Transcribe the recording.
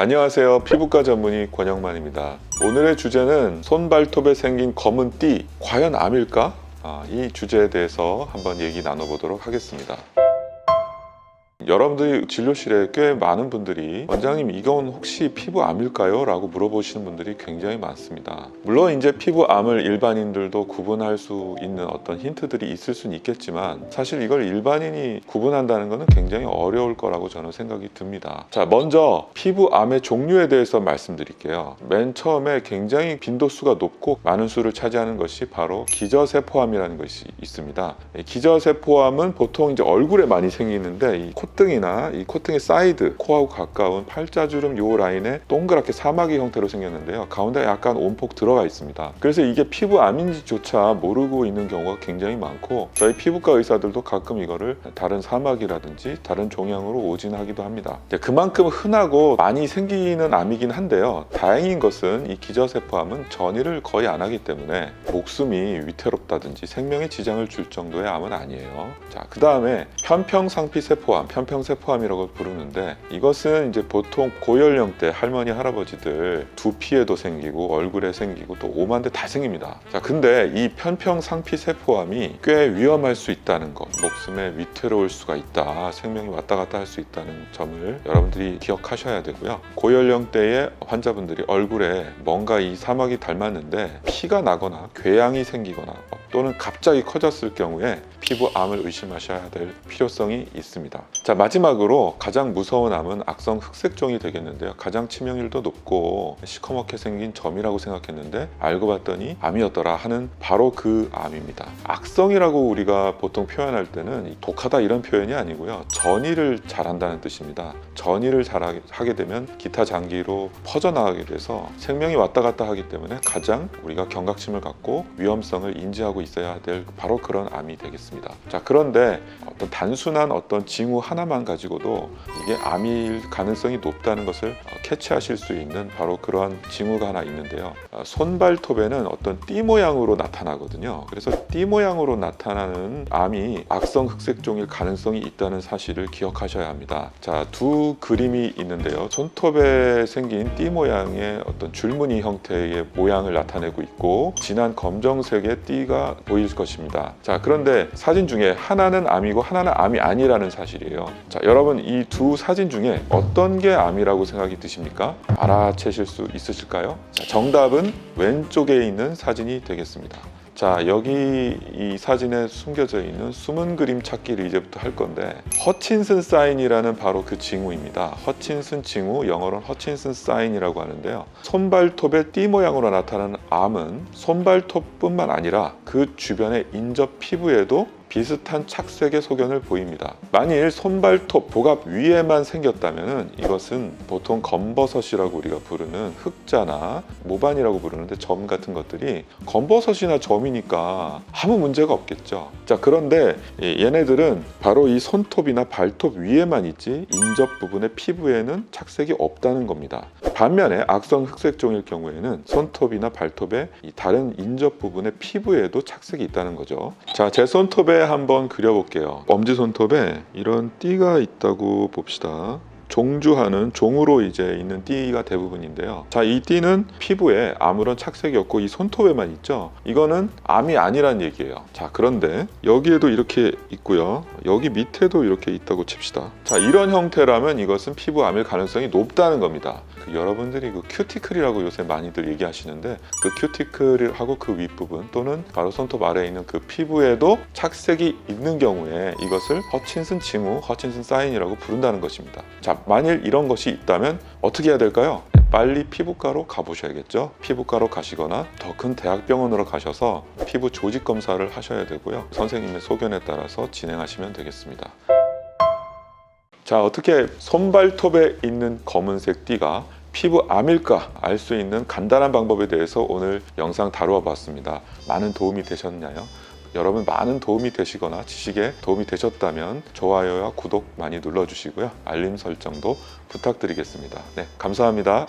안녕하세요. 피부과 전문의 권영만입니다. 오늘의 주제는 손발톱에 생긴 검은 띠, 과연 암일까? 아, 이 주제에 대해서 한번 얘기 나눠보도록 하겠습니다. 여러분들이 진료실에 꽤 많은 분들이 원장님 이건 혹시 피부암일까요? 라고 물어보시는 분들이 굉장히 많습니다. 물론 이제 피부암을 일반인들도 구분할 수 있는 어떤 힌트들이 있을 수는 있겠지만 사실 이걸 일반인이 구분한다는 것은 굉장히 어려울 거라고 저는 생각이 듭니다. 자, 먼저 피부암의 종류에 대해서 말씀드릴게요. 맨 처음에 굉장히 빈도수가 높고 많은 수를 차지하는 것이 바로 기저세포암이라는 것이 있습니다. 이 기저세포암은 보통 이제 얼굴에 많이 생기는데 이 콧 등이나 이 콧등의 사이드, 코하고 가까운 팔자주름 요 라인에 동그랗게 사마귀 형태로 생겼는데요. 가운데 약간 온폭 들어가 있습니다. 그래서 이게 피부 암인지조차 모르고 있는 경우가 굉장히 많고 저희 피부과 의사들도 가끔 이거를 다른 사마귀라든지 다른 종양으로 오진하기도 합니다. 그만큼 흔하고 많이 생기는 암이긴 한데요. 다행인 것은 이 기저세포암은 전이를 거의 안 하기 때문에 목숨이 위태롭다든지 생명에 지장을 줄 정도의 암은 아니에요. 자, 그 다음에 편평상피세포암, 편평 세포암이라고 부르는데 이것은 이제 보통 고연령대 할머니 할아버지들 두피에도 생기고 얼굴에 생기고 또 오만데 다 생깁니다. 자, 근데 이 편평상피 세포암이 꽤 위험할 수 있다는 것, 목숨에 위태로울 수가 있다, 생명이 왔다 갔다 할 수 있다는 점을 여러분들이 기억하셔야 되고요. 고연령대의 환자분들이 얼굴에 뭔가 이 사막이 닮았는데 피가 나거나 궤양이 생기거나 또는 갑자기 커졌을 경우에 피부암을 의심하셔야 될 필요성이 있습니다. 자 마지막으로 가장 무서운 암은 악성 흑색종이 되겠는데요. 가장 치명률도 높고 시커멓게 생긴 점이라고 생각했는데 알고 봤더니 암이었더라 하는 바로 그 암입니다. 악성이라고 우리가 보통 표현할 때는 독하다 이런 표현이 아니고요. 전이를 잘한다는 뜻입니다. 전이를 잘하게 되면 기타 장기로 퍼져나가게 돼서 생명이 왔다 갔다 하기 때문에 가장 우리가 경각심을 갖고 위험성을 인지하고 있어야 될 바로 그런 암이 되겠습니다. 자 그런데 어떤 단순한 어떤 징후 하나만 가지고도 이게 암일 가능성이 높다는 것을 어, 캐치하실 수 있는 바로 그러한 징후가 하나 있는데요. 어, 손발톱에는 어떤 띠 모양으로 나타나거든요. 그래서 띠 모양으로 나타나는 암이 악성 흑색종일 가능성이 있다는 사실을 기억하셔야 합니다. 자, 두 그림이 있는데요. 손톱에 생긴 띠 모양의 어떤 줄무늬 형태의 모양을 나타내고 있고 진한 검정색의 띠가 보일 것입니다. 자, 그런데 사진 중에 하나는 암이고 하나는 암이 아니라는 사실이에요. 자, 여러분 이 두 사진 중에 어떤 게 암이라고 생각이 드십니까? 알아채실 수 있으실까요? 자, 정답은 왼쪽에 있는 사진이 되겠습니다. 자 여기 이 사진에 숨겨져 있는 숨은 그림 찾기를 이제부터 할 건데 허친슨 사인이라는 바로 그 징후입니다. 허친슨 징후 영어로는 허친슨 사인이라고 하는데요. 손발톱의 띠 모양으로 나타나는 암은 손발톱뿐만 아니라 그 주변의 인접 피부에도 비슷한 착색의 소견을 보입니다. 만일 손발톱 복압 위에만 생겼다면 이것은 보통 검버섯이라고 우리가 부르는 흑자나 모반이라고 부르는데 점 같은 것들이 검버섯이나 점이니까 아무 문제가 없겠죠. 자 그런데 이 얘네들은 바로 이 손톱이나 발톱 위에만 있지 인접 부분의 피부에는 착색이 없다는 겁니다. 반면에 악성 흑색종일 경우에는 손톱이나 발톱의 이 다른 인접 부분의 피부에도 착색이 있다는 거죠. 자, 제 손톱에 한번 그려볼게요. 엄지 손톱에 이런 띠가 있다고 봅시다. 종주하는 종으로 이제 있는 띠가 대부분인데요. 자, 이 띠는 피부에 아무런 착색이 없고 이 손톱에만 있죠. 이거는 암이 아니란 얘기예요. 자, 그런데 여기에도 이렇게 있고요. 여기 밑에도 이렇게 있다고 칩시다. 자, 이런 형태라면 이것은 피부암일 가능성이 높다는 겁니다. 그 여러분들이 그 큐티클이라고 요새 많이들 얘기하시는데 그 큐티클하고 그 윗부분 또는 바로 손톱 아래에 있는 그 피부에도 착색이 있는 경우에 이것을 허친슨 징후, 허친슨 사인이라고 부른다는 것입니다. 자, 만일 이런 것이 있다면 어떻게 해야 될까요? 빨리 피부과로 가보셔야겠죠. 피부과로 가시거나 더 큰 대학병원으로 가셔서 피부 조직 검사를 하셔야 되고요. 선생님의 소견에 따라서 진행하시면 되겠습니다. 자, 어떻게 손발톱에 있는 검은색 띠가 피부 암일까 알 수 있는 간단한 방법에 대해서 오늘 영상 다루어 봤습니다. 많은 도움이 되셨나요? 여러분 많은 도움이 되시거나 지식에 도움이 되셨다면 좋아요와 구독 많이 눌러주시고요. 알림 설정도 부탁드리겠습니다. 네, 감사합니다.